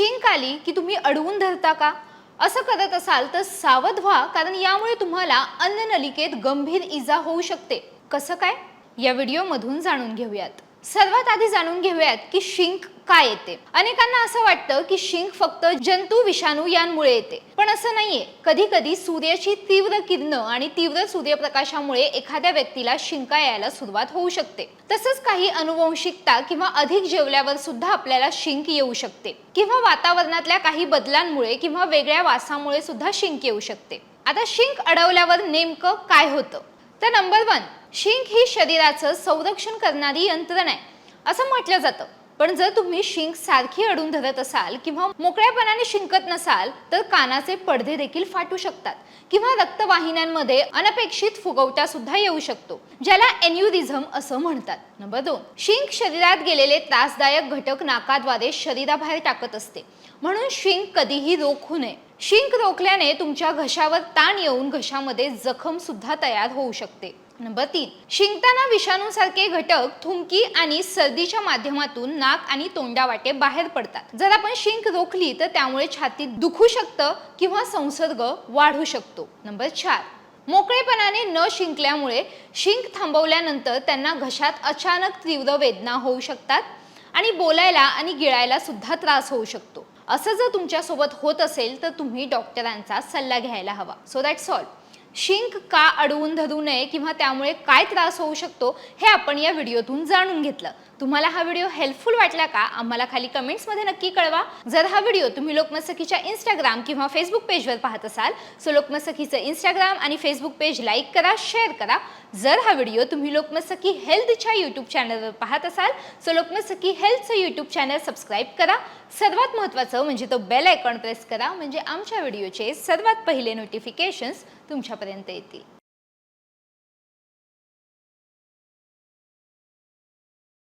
शिंक आली की तुम्ही अडवून धरता का? असं करत असाल तर सावध व्हा कारण यामुळे तुम्हाला अन्ननलिकेत गंभीर इजा होऊ शकते. कसं काय? या व्हिडिओमधून जाणून घेऊयात. सर्वात आधी जाणून घेऊयात की शिंक काय येते. अनेकांना असं वाटतं की शिंक फक्त जंतू विषाणू यांमुळे येते. पण असं नाहीये. कधी कधी सूर्याची तीव्र किरण आणि तीव्र सूर्यप्रकाशामुळे एखाद्या व्यक्तीला शिंका यायला सुरुवात होऊ शकते. तसंच काही अनुवंशिकता किंवा अधिक जेवल्यावर सुद्धा आपल्याला शिंक येऊ शकते. किंवा वातावरणातल्या काही बदलांमुळे किंवा वेगळ्या वासामुळे सुद्धा शिंक येऊ शकते. आता शिंक अडवल्यावर नेमकं काय होतं? तर नंबर वन शिंक ही शरीराचं संरक्षण करणारी यंत्रणा आहे. असं म्हटलं जातं. पण जर तुम्ही शिंक सारखी अडून धरत असाल किंवा मोकळ्यापणाने शिंकत नसाल तर कानाचे पडदे देखील फाटू शकतात किंवा रक्तवाहिन्यांमध्ये अनपेक्षित फुगवटा सुद्धा येऊ शकतो ज्याला एन्युरिझम असं म्हणतात. नंबर दोन शिंक शरीरात गेलेले त्रासदायक घटक नाकाद्वारे शरीराबाहेर टाकत असते. म्हणून शिंक कधीही रोखू नये. शिंक रोखल्याने तुमच्या घशावर ताण येऊन घशामध्ये जखम सुद्धा तयार होऊ शकते. नंबर तीन शिंकताना विषाणूसारखे घटक थुंकी आणि सर्दीच्या माध्यमातून नाक आणि तोंडावाटे बाहेर पडतात. जर आपण शिंक रोखली तर त्यामुळे छातीत दुखू शकतं किंवा संसर्ग वाढू शकतो. नंबर चार मोकळेपणाने न शिंकल्यामुळे शिंक थांबवल्यानंतर त्यांना घशात अचानक तीव्र वेदना होऊ शकतात आणि बोलायला आणि गिळायला सुद्धा त्रास होऊ शकतो. असं जर तुमच्यासोबत होत असेल तर तुम्ही डॉक्टरांचा सल्ला घ्यायला हवा. सो दॅट्स ऑल शिंक का अडवून धरू नये किंवा त्यामुळे काय त्रास होऊ शकतो हे आपण या व्हिडिओतून जाणून घेतलं. तुम्हाला हा व्हिडिओ हेल्पफुल वाटला का आम्हाला खाली कमेंट्समध्ये नक्की कळवा. जर हा व्हिडिओ तुम्ही लोकमत सखीच्या इंस्टाग्राम किंवा फेसबुक पेजवर पाहत असाल सो लोकमत सखीचं इंस्टाग्राम आणि फेसबुक पेज लाईक करा शेअर करा. जर हा व्हिडिओ तुम्ही लोकमत सखी हेल्थच्या यूट्यूब चॅनलवर पाहत असाल सो लोकमत सखी हेल्थचं यूट्यूब चॅनल सबस्क्राईब करा. सर्वात महत्त्वाचं म्हणजे तो बेल आयकॉन प्रेस करा म्हणजे आमच्या व्हिडिओचे सर्वात पहिले नोटिफिकेशन्स तुमच्यापर्यंत येतील.